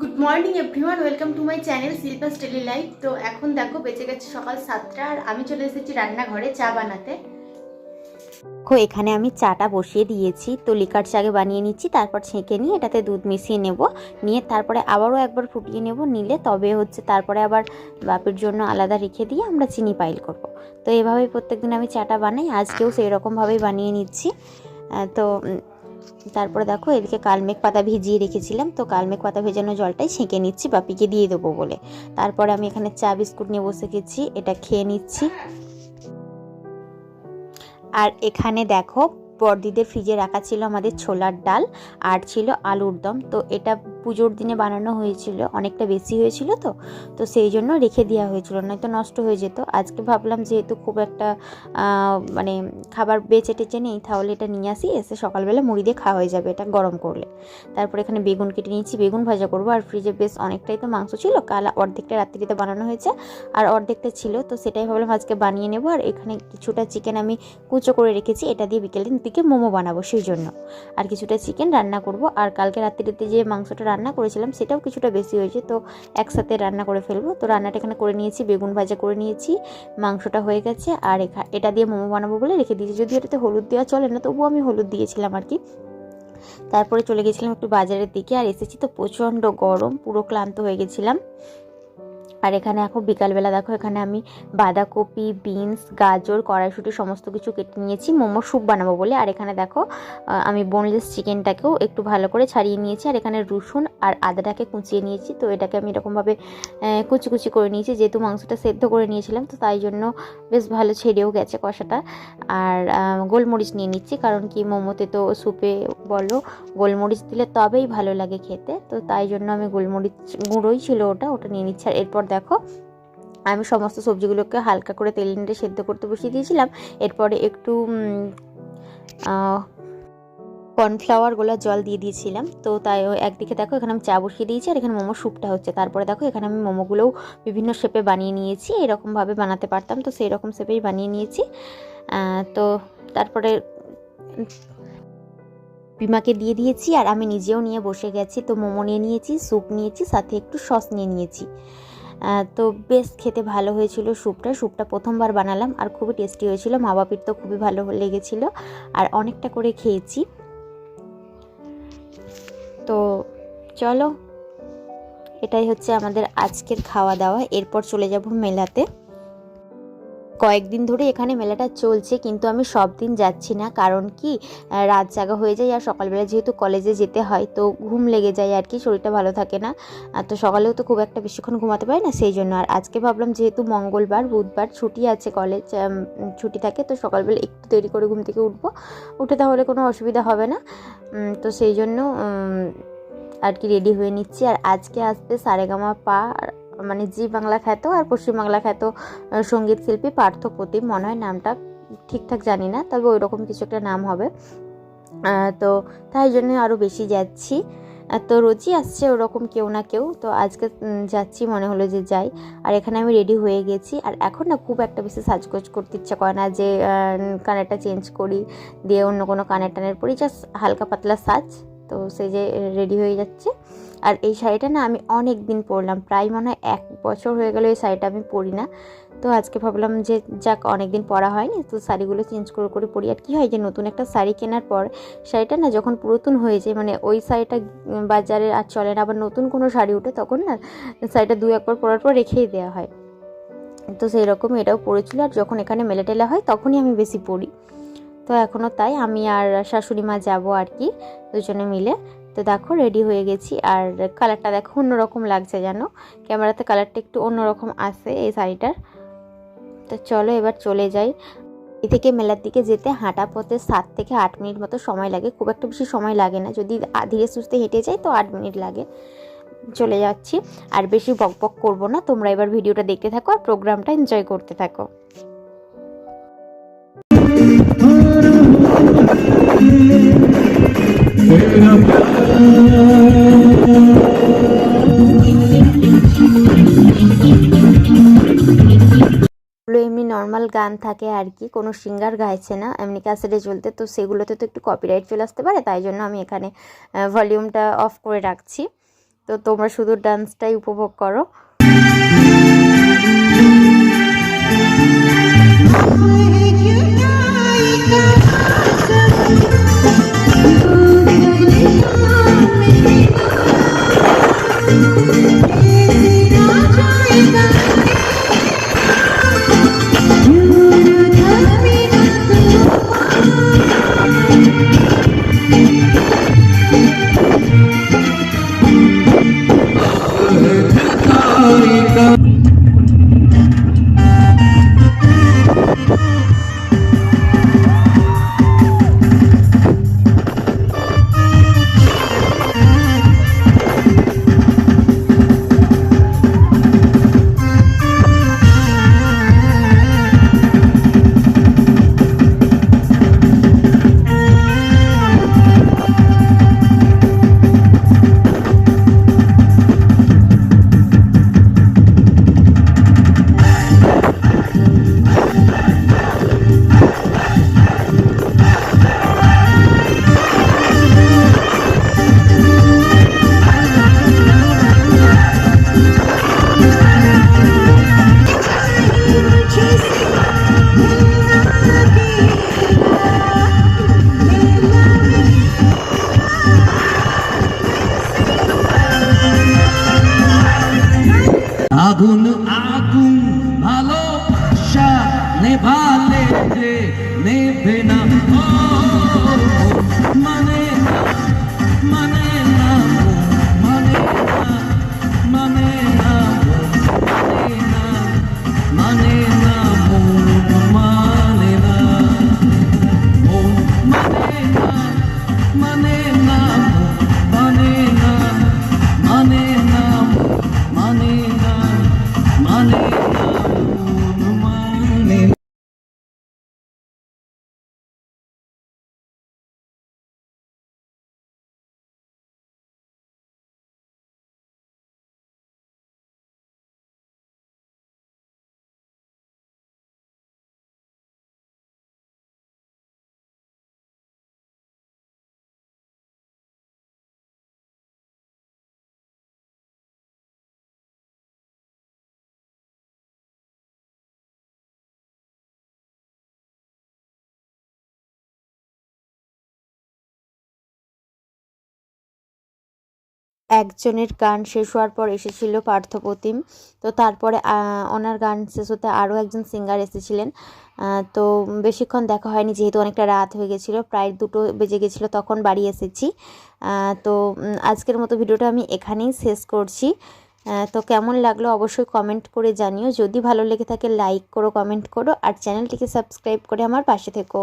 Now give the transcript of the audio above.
Good morning everyone welcome to my channel Shilpa's daily life তো এখন দেখো, বেঁচে গেছে সকাল সাতটা, আর আমি চলে এসেছি রান্নাঘরে চা বানাতে। দেখো, এখানে আমি চাটা বসিয়ে দিয়েছি। তো লিকার চাগে বানিয়ে নিচ্ছি, তারপর ছেঁকে নিয়ে এটাতে দুধ মিশিয়ে নেব। নিয়ে তারপরে আবারও একবার ফুটিয়ে নেব নিলে, তবে হচ্ছে তারপরে আবার বাপের জন্য আলাদা রেখে দিয়ে আমরা চিনি পাইল করব। তো এভাবেই প্রত্যেকদিন আমি চাটা বানাই, আজকেও সেই রকমভাবেই বানিয়ে নিচ্ছি। তো তারপরে দেখো এদিকে কালমেঘ পাতা ভিজিয়ে রেখেছিলাম, তো কালমেঘ পাতা ভেজানো জলটাই ছেঁকে নিচ্ছি, বাপিকে দিয়ে দেবো বলে। তারপরে আমি এখানে চা বিস্কুট নিয়ে বসে গেছি, এটা খেয়ে নিচ্ছি। আর এখানে দেখো বর্দিদের ফ্রিজে রাখা ছিল আমাদের ছোলার ডাল আর ছিল আলুর দম। তো এটা পুজোর দিনে বানানো হয়েছিল, অনেকটা বেশি হয়েছিল তো। তো সেই জন্য রেখে দেওয়া হয়েছিল, নয়তো নষ্ট হয়ে যেত। আজকে ভাবলাম যেহেতু খুব একটা মানে খাবার বেঁচে টেচে নেই, তাহলে এটা নিয়ে আসি, এসে সকালবেলা মুড়ি দিয়ে খাওয়া হয়ে যাবে এটা গরম করলে। তারপর এখানে বেগুন কেটে নিয়েছি, বেগুন ভাজা করব। আর ফ্রিজে বেশ অনেকটাই তো মাংস ছিল, কাল অর্ধেকটা রাত্রিতে বানানো হয়েছে। আর অর্ধেকটা ছিল, তো সেটাই ভাবলাম আজকে বানিয়ে নেব। আর এখানে কিছুটা চিকেন আমি কুচো করে রেখেছি, এটা দিয়ে বিকেলের দিকে মোমো বানাবো সেই জন্য। আর কিছুটা চিকেন রান্না করব। আর কালকে রাত্রিতে যে মাংসটা রান্না করেছিলাম, সেটাও কিছুটা বেশি হয়েছে। তো একসাথে রান্না করে ফেলব। তো রান্নাটা এখানে করে নিয়েছি, বেগুন ভাজা করে নিয়েছি, মাংসটা হয়ে গেছে। আর এটা দিয়ে মোমো বানাবো বলে রেখে দিয়েছি। যদি এটাতে হলুদ দেওয়া চলে না, তবুও আমি হলুদ দিয়েছিলাম আর কি। তারপরে চলে গেছিলাম একটু বাজারের দিকে। আর এসেছি তো প্রচণ্ড গরম, পুরো ক্লান্ত হয়ে গেছিলাম। আর এখানে এখন বিকালবেলা দেখো, এখানে আমি বাঁধাকপি, বিনস, গাজর, কড়াইশুঁটি সমস্ত কিছু কেটে নিয়েছি। মোমো স্যুপ বানাবো বলে। আর এখানে দেখো আমি বোনলেস চিকেনটাকেও একটু ভালো করে ছাড়িয়ে নিয়েছি। আর এখানে রসুন আর আদাটাকে কুচিয়ে নিয়েছি। তো এটাকে আমি এরকমভাবে কুচি কুচি করে নিয়েছি। যেহেতু মাংসটা সেদ্ধ করে নিয়েছিলাম, তো তাই জন্য বেশ ভালো ছেড়েও গেছে কষাটা। আর গোলমরিচ নিয়ে নিচ্ছি। কারণ কি মোমোতে তো স্যুপে বলো, গোলমরিচ দিলে তবেই ভালো লাগে খেতে। তো তাই জন্য আমি গোলমরিচ গুঁড়োই ছিল ওটা ওটা নিয়ে নিচ্ছি। আর এরপর দেখো, আমি সমস্ত সবজিগুলোকে হালকা করে তেল নিয়ে সেদ্ধ করতে বসিয়ে দিয়েছিলাম। এরপরে একটু কর্নফ্লাওয়ার গোলা জল দিয়ে দিয়েছিলাম। তো তাই একদিকে দেখো এখানে আমি চা বসিয়ে দিয়েছি, আর এখানে মোমো স্যুপটা হচ্ছে। তারপরে দেখো এখানে আমি মোমোগুলোও বিভিন্ন শেপে বানিয়ে নিয়েছি, এরকমভাবে বানাতে পারতাম। তো সেই রকম শেপেই বানিয়ে নিয়েছি। তো তারপরে, বিমাকে দিয়ে দিয়েছি, আর আমি নিজেও নিয়ে বসে গেছি। তো মোমো নিয়ে নিয়েছি, স্যুপ নিয়েছি, সাথে একটু সস নিয়ে নিয়েছি। তো বেশ খেতে ভালো হয়েছিল স্যুপটা। স্যুপটা প্রথমবার বানালাম আর খুবই টেস্টি হয়েছিল। মা বাপির তো খুবই ভালো লেগেছিল। আর অনেকটা করে খেয়েছি। তো চলো, এটাই হচ্ছে আমাদের আজকের খাওয়া দাওয়া। এরপর চলে যাব মেলাতে। কয়েকদিন ধরে এখানে মেলাটা চলছে, কিন্তু আমি সব দিন যাচ্ছি না। কারণ কি? রাত জাগা হয়ে যায় আর সকালবেলা যেহেতু কলেজে যেতে হয়, তো ঘুম লেগে যায় আর কি, শরীরটা ভালো থাকে না। আর তো সকালেও তো খুব একটা বেশিক্ষণ ঘুমাতে পারি না, সেই জন্য। আর আজকে ভাবলাম যেহেতু মঙ্গলবার, বুধবার ছুটি আছে কলেজ ছুটি থাকে, তো সকালবেলা একটু দেরি করে ঘুম থেকে উঠবো। উঠে তাহলে কোনো অসুবিধা হবে না। তো সেই জন্য আর কি রেডি হয়ে নিচ্ছি। আর আজকে আসবে সারেগামা পা মানে জি বাংলা খ্যাত আর পশ্চিমবাংলা খ্যাত সংগীত শিল্পী পার্থ প্রতিম মনে হয় নামটা ঠিকঠাক জানি না, তবে ওই রকম কিছু একটা নাম হবে। তো তাই জন্য আরও বেশি যাচ্ছি। তো রোজই আসছে ওরকম কেউ না কেউ, তো আজকে যাচ্ছি মনে হলো যে যাই। আর এখানে আমি রেডি হয়ে গেছি। আর এখন না খুব একটা বেশি সাজগোজ করতে ইচ্ছা করে না যে কানেরটা চেঞ্জ করি, দিয়ে অন্য কোনো কানের টানের পরি জাস্ট হালকা পাতলা সাজ। তো সেই যে রেডি হয়ে যাচ্ছে। আর এই শাড়িটা না আমি অনেক দিন পরলাম, প্রায় মনে হয় এক বছর হয়ে গেল এই শাড়িটা আমি পরি না। তো আজকে ভাবলাম যে যাক অনেক দিন পরা হয়নি, তো শাড়িগুলো চেঞ্জ করে করে পরি। আর কি হয় যে নতুন একটা শাড়ি কেনার পর শাড়িটা না যখন পুরাতন হয়ে যায় মানে ওই শাড়িটা বাজারে আর চলে না, আবার নতুন কোনো শাড়ি উঠে তখন না শাড়িটা দু একবার পরার পর রেখেই দেওয়া হয়। তো সেই রকম এটাও পড়েছিল আর যখন এখানে মেলা টেলা হয়, তখনই আমি বেশি পড়ি তো এখনও তাই আমি আর শাশুড়ি মা যাব আর কি, দুজনে মিলে। তো দেখো রেডি হয়ে গেছি। আর কালারটা দেখো, অন্যরকম লাগছে যেন ক্যামেরাতে কালারটা একটু অন্যরকম আসে এই শাড়িটার। তো চলো, এবার চলে যাই। এ থেকে মেলার দিকে যেতে হাঁটা পথে সাত থেকে আট মিনিট মতো সময় লাগে। খুব একটা বেশি সময় লাগে না। যদি ধীরে সুস্থে হেঁটে যাই তো আট মিনিট লাগে। চলে যাচ্ছি। আর বেশি বক বক করব না। তোমরা এবার ভিডিওটা দেখতে থাকো আর প্রোগ্রামটা এনজয় করতে থাকো। গান থাকে আর কি, কোনো সিঙ্গার গাইছে না এমনি ক্যাসেটে চলতে তো সেগুলোতে তো একটু কপিরাইট চলে আসতে পারে, তাই জন্য আমি এখানে ভলিউমটা অফ করে রাখছি। তো তোমরা শুধু ডান্সটাই উপভোগ করো। নেভালে যে নেবে না। একজনের গান শেষ হওয়ার পর এসেছিল পার্থপ্রতিম তো তারপরে ওনার গান শেষ হতে আরও একজন সিঙ্গার এসেছিলেন। তো বেশিক্ষণ দেখা হয়নি, যেহেতু অনেকটা রাত হয়ে গেছিল, প্রায় দুটো বেজে গেছিল, তখন বাড়ি এসেছি। তো আজকের মতো ভিডিওটা আমি এখানেই শেষ করছি। তো কেমন লাগল অবশ্যই কমেন্ট করে জানিও। যদি ভালো লেগে থাকে লাইক করো কমেন্ট করো, আর চ্যানেলটিকে সাবস্ক্রাইব করে আমার পাশে থেকো।